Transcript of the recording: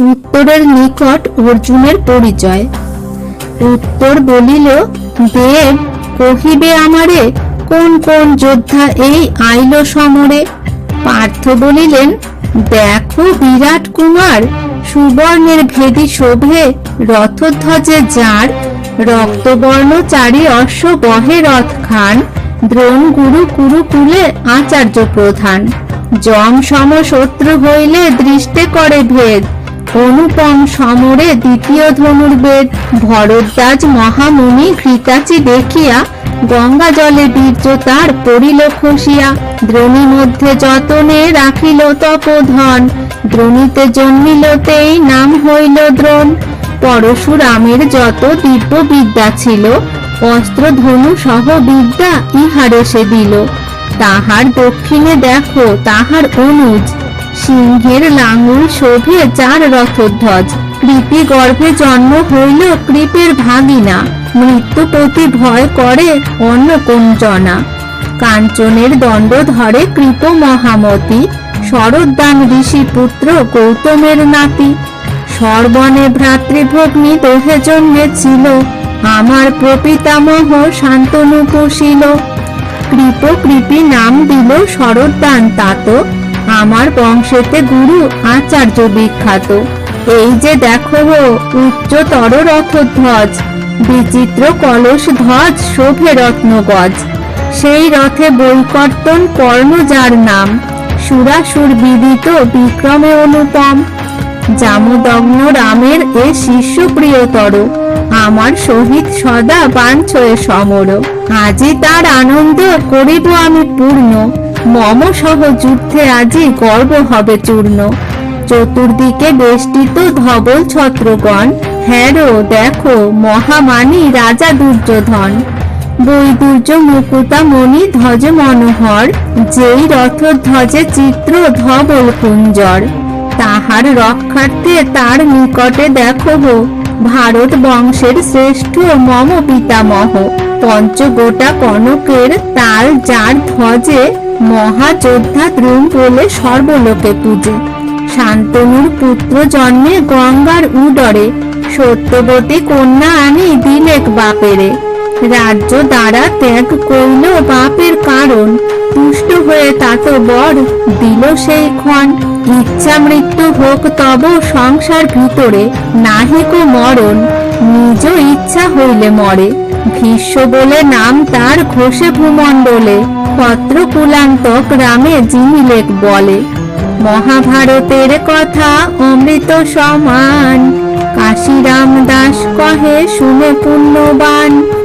উত্তরের নিকট অর্জুনের পরিচয়। উত্তর বলিল, দেব, কহিবে আমারে, কোন কোন যোদ্ধা এই আইল সমরে? পার্থ বলিলেন, দেখো বিরাট কুমার, সুবর্ণের ভেদি শোভে রথধ্বজে যার রক্তবর্ণ চারি অশ্ব বহে রথ খান দ্রোণ গুরু কুরু কুলে আচার্য প্রধান। যম সম শত্রু হইলে দৃষ্টে করে ভেদ অনুপম সমরে দ্বিতীয় ধনুর্বেদ। ভরদ্বাজ মহামুনি ঘৃতাচি দেখিয়া গঙ্গা জলে বীর্য তার পড়িল খসিয়া। দ্রোণী মধ্যে যতনে রাখিল তপধন, দ্রোণীতে জন্মিলতেই নাম হইল দ্রোণ। পরশুরামের যত দিব্য বিদ্যা ছিল অস্ত্র ধনু সহ বিদ্যা ইহারে সে দিল। তাহার দক্ষিণে দেখো তাহার অনুজ। সিংহের লাঙ্গুল শোভে চার রথধ্বজ। কৃপি গর্ভে জন্ম হইল, কৃপের ভাগিনা। মৃত্যু প্রতি ভয় করে অন্য কোন জনা কাঞ্চনের দণ্ড ধরে কৃপ মহামতি। শরদ্দান ঋষি পুত্র গৌতমের নাতি। সর্বনে ভ্রাতৃভগ্নি দোহে জন্মেছিল। আমার প্রপিতামহ শান্তনু পোষিল। কৃপ কৃপি নাম দিল শরদ্দান তাত। আমার বংশেতে গুরু আচার্য বিখ্যাত। এই যে দেখো উচ্চতর রথধ্বজ, বিচিত্র কলস ধ্বজ শোভে রত্নগজ। সেই রথে বৈকর্তন কর্ণ যার নাম, সুরাসুর বিদিত বিক্রমে অনুপম। জামদগ্ন রামের এ শিষ্য প্রিয়তর, আমার সহিত সদা বাঞ্ছয়ে সমর। আজি তার আনন্দ করিব আমি পূর্ণ। মম সহ যুদ্ধে আজি গর্ব হবে চূর্ণ। চতুর্দিকে বেষ্টিত ধবল ছত্রগণ হ্যারো দেখো মহামানী রাজা দুর্যোধন। বৈদুর্য মুকুতা মণি ধ্বজ মনোহর, যেই রথ ধ্বজে চিত্র ধবল কুঞ্জর। তাহার রক্ষার্থে তার নিকটে দেখো ভারত বংশের শ্রেষ্ঠ মম পিতামহ। পঞ্চগোটা কনকের তাল যার ধ্বজে মহাযোদ্ধা দ্রুম বলে সর্বলোকে পূজে। শান্তনুর পুত্র জন্মে গঙ্গার উদরে সত্যবতী কন্যা আনি দিলেক বাপেরে। রাজ্য দ্বারা ত্যাগ কইল বাপের কারণ। তুষ্ট হয়ে তাত বর দিল সেই ক্ষণ। ইচ্ছা মৃত্যু হোক তব সংসার ভিতরে নাহিক মরণ। নিজ ইচ্ছা হইলে মরে। ভীষ্ম বলে নাম তার ঘোষে ভূমণ্ডলে। পত্র কুলান্তক রামে জিমিলেক বলে। মহাভারতের কথা অমৃত সমান। কাশিরাম দাস কহে, শুনে পুণ্যবান।